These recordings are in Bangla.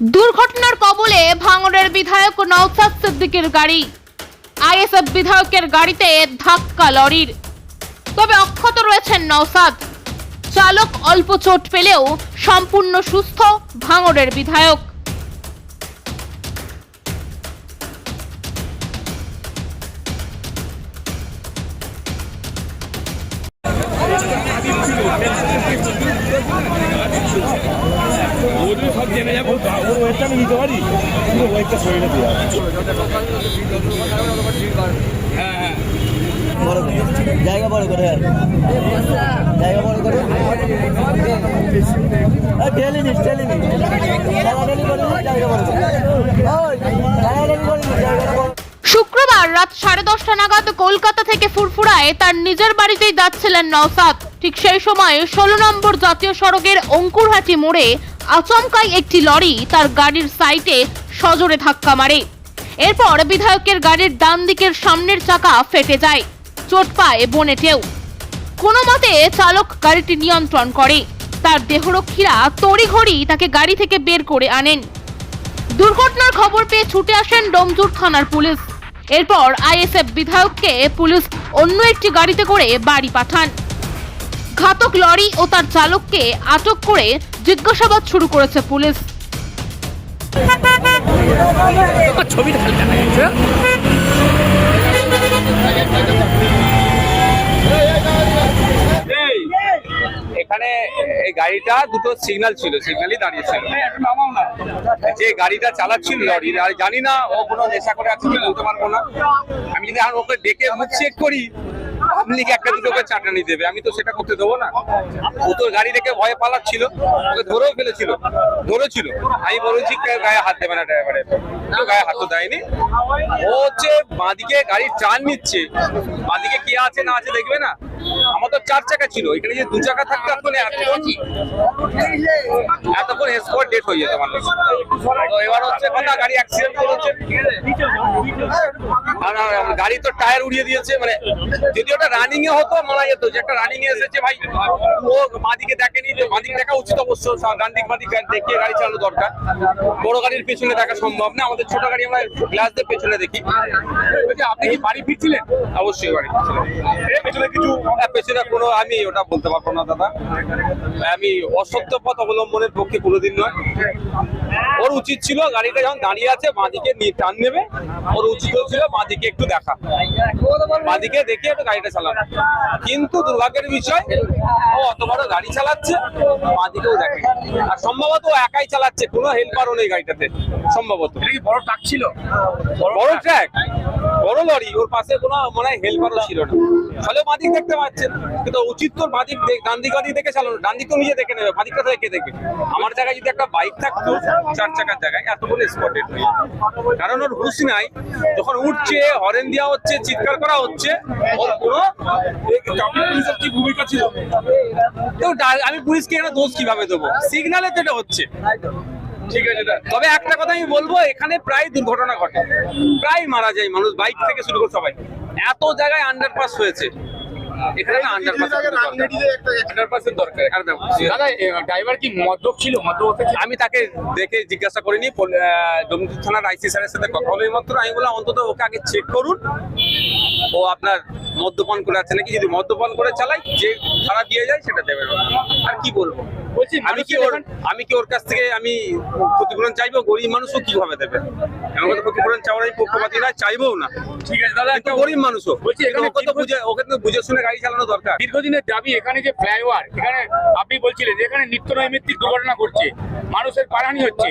দুর্ঘটনার কবলে ভাঙড়ের বিধায়ক নওসাদ সিদ্দিকের গাড়ি। আইএসএফ বিধায়কের গাড়িতে ধাক্কা লরির। তবে অক্ষত রয়েছেন নওসাদ চালক অল্প চোট পেলেও সম্পূর্ণ সুস্থ ভাঙড়ের বিধায়ক। ওয়েটটা নিতে পারি পুরো ওয়েটটা বড় জায়গা বড় করে জায়গা বড় করে শুক্রবার রাত সাড়ে দশটা নাগাদ কলকাতা থেকে ফুরফুরায় তার নিজের বাড়িতেই যাচ্ছিলেন নওসাদ। ঠিক সেই সময় ষোলো নম্বর জাতীয় সড়কের অঙ্কুরহাটি মোড়ে আচমকাই একটি লরি তার গাড়ির সাইটে সজোরে ধাক্কা মারে। এরপর বিধায়কের গাড়ির ডান দিকের সামনের চাকা ফেটে যায়, চোট পায় বনেটেও কোনো মতে চালক গাড়িটি নিয়ন্ত্রণ করে। তার দেহরক্ষীরা তড়িঘড়ি তাকে গাড়ি থেকে বের করে আনেন। দুর্ঘটনার খবর পেয়ে ছুটে আসেন ডোমজুর থানার পুলিশ। এরপর আইএসএফ বিধায়ককে পুলিশ অন্য একটি গাড়িতে করে বাড়ি পাঠান। ঘাতক লরি ও তার চালককে আটক করে জিজ্ঞাসাবাদ শুরু করেছে পুলিশ। ছবিটা খালি দেখা এখানে এই গাড়িটা দুটো সিগন্যাল ছিল সিগন্যালই দাঁড়িয়ে ছিল। যে গাড়িটা চালাচ্ছিল লরির আর জানি না ও কোনো নেশা করে আছে কি বলতে পারব না। আমি যদি আর ওকে ডেকে মুখ চেক করি একটা দেবে, আমি তো সেটা করতে দেবো না। ও তো গাড়ি রেখে ভয়ে পালাচ্ছিল, ওকে ধরেও ফেলেছিল, ধরেছিল। আমি বলেছি গায়ে হাত দেবে না ড্রাইভারের? গায়ে হাত তো দেয়নি। ও হচ্ছে বাঁদিকে গাড়ির টান নিচ্ছে। বাঁদিকে কি আছে না আছে দেখবে না? আমার তো চার চাকা ছিল এখানে যে দু চাকা থাকতো এতক্ষণ এতক্ষণ এতক্ষণ স্পট ডেট হয়ে যেত মানুষ। তো এবার হচ্ছে কথা গাড়ি অ্যাক্সিডেন্ট আর আর গাড়ি তো টায়ার উড়িয়ে দিয়েছে মানে যদি ওটা রানিং এ হতো মারা যেত। যে একটা রানিং এ এসেছে ভাই ও বাঁদিকে দেখেনি যে বাঁদিকে দেখা উচিত অবশ্য ডান দিক বাঁদিক দেখিয়ে গাড়ি চালানো দরকার। বড় গাড়ির পেছনে দেখা সম্ভব না আমাদের ছোট গাড়ি আমরা গ্লাস দিয়ে পেছনে দেখি। আপনি কি বাড়ি ফিরছিলেন? অবশ্যই বাড়ি ফিরছিলেন পেছনে কিছু হ্যাঁ, পেছনে কোনো আমি ওটা বলতে পারব না দাদা। আমি অসত্য পথ অবলম্বনের পক্ষে কোনোদিন নয়। ওর উচিত ছিল গাড়িটা যখন দাঁড়িয়ে আছে বাঁদিকে টান নেবে। ওর উচিত ছিল বাঁদিকে একটু দেখা। বাঁদিকে দেখে একটু গাড়িটা চালানো। কিন্তু দুর্ভাগ্যের বিষয় ও অত বড় গাড়ি চালাচ্ছে বাঁদিকেও দেখে আর সম্ভবত ও একাই চালাচ্ছে কোনো হেল্পারও নেই গাড়িটাতে সম্ভবত। বড় ট্রাক ছিল? বড় ট্র্যাক বড় লরি ওর পাশে কোনো মনে হয় হেল্পারও ছিল না। ফলে বাঁদিক দেখতে পাচ্ছেন কিন্তু উচিত তোর বাঁদিক দেখ- ডান দিক বাঁদিক দেখে চালানো। ডান দিক তো নিজে দেখে নেবে বাঁদিকটা কে দেখবে আমার জায়গায় যদি একটা বাইক থাকতো চার চাকার জায়গায় এতক্ষণ স্পটেড কারণ ওর হুশ নাই। যখন উঠছে হরেন দেওয়া হচ্ছে, চিৎকার করা হচ্ছে, ওর কোনো ভূমিকা ছিল? তো আমি পুলিশকে এখানে দোষ কীভাবে দেবো? সিগনালে তো এটা হচ্ছে। তবে একটা কথা আমি বলব, এখানে প্রায় দুর্ঘটনা ঘটে। প্রায় মারা যায় মানুষ, বাইক থেকে শুরু করে সবাই। এত জায়গায় আন্ডারপাস হয়েছে। এখানে না আন্ডারপাস আন্ডারপাসের দরকার। দাদা ড্রাইভার কি মদ্যপ ছিল? মদ্যপ আমি তাকে দেখে জিজ্ঞাসা করিনি থানার আইসি স্যারের সাথে কথা হলো মাত্র। আমি বললাম অন্তত ওকে আগে চেক করুন। ও আপনার মদ্যপান করে আছে নাকি? যদি মদ্যপান করে চালাই যে ভাড়া দিয়ে যায় সেটা দেবে। আর কি বলব? বলছি আমি কি ওর আমি কি ওর কাছ থেকে আমি ক্ষতিপূরণ চাইব? গরিব মানুষও কীভাবে দেবে? কথা ক্ষতিপূরণ চাওয়ার আমি পক্ষপাতি না চাইবও না। ঠিক আছে দাদা একটা গরিব মানুষও। বলছি এখানে ওকে তো বুঝে ওকে তো বুঝে শুনে গাড়ি চালানো দরকার। দীর্ঘদিনের দাবি এখানে যে ফ্লাইওভার এখানে আপনি বলছিলেন যে এখানে নিত্য নৈমিত্তিক দুর্ঘটনা ঘটছে মানুষের প্রাণহানি হচ্ছে।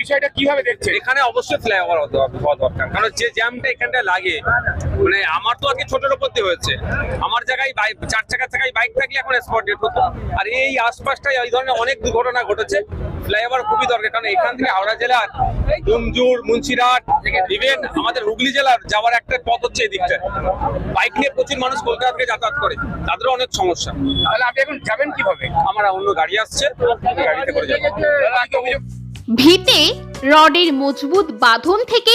বিষয়টা কীভাবে দেখছেন? এখানে অবশ্যই ফ্লাইওভার হওয়া দরকার। কারণ যে জ্যামটা এখানটায় লাগে মানে আমার তো আগে ছোটের উপর দিয়ে হয়েছে। আমার জায়গায় বাইক চার চাকার জায়গায় বাইক থাকলে এখন স্পট ডেট হতো আর এই আশপাশটায় এই ধরনের অনেক দুর্ঘটনা ঘটেছে। ফ্লাইওভার খুবই দরকার কারণ এখান থেকে হাওড়া জেলার ডুমজুর মুন্সিরহাট ইভেন আমাদের হুগলি জেলার যাওয়ার একটা পথ হচ্ছে এই দিকটা বাইক নিয়ে প্রচুর মানুষ কলকাতা থেকে যাতায়াত করে। তাদেরও অনেক সমস্যা। তাহলে আপনি এখন যাবেন কীভাবে? আমার অন্য গাড়ি আসছে গাড়িতে করে যাব। দাদা, একটা অভিযোগ ভিতে রডের মজবুত বাঁধন থেকে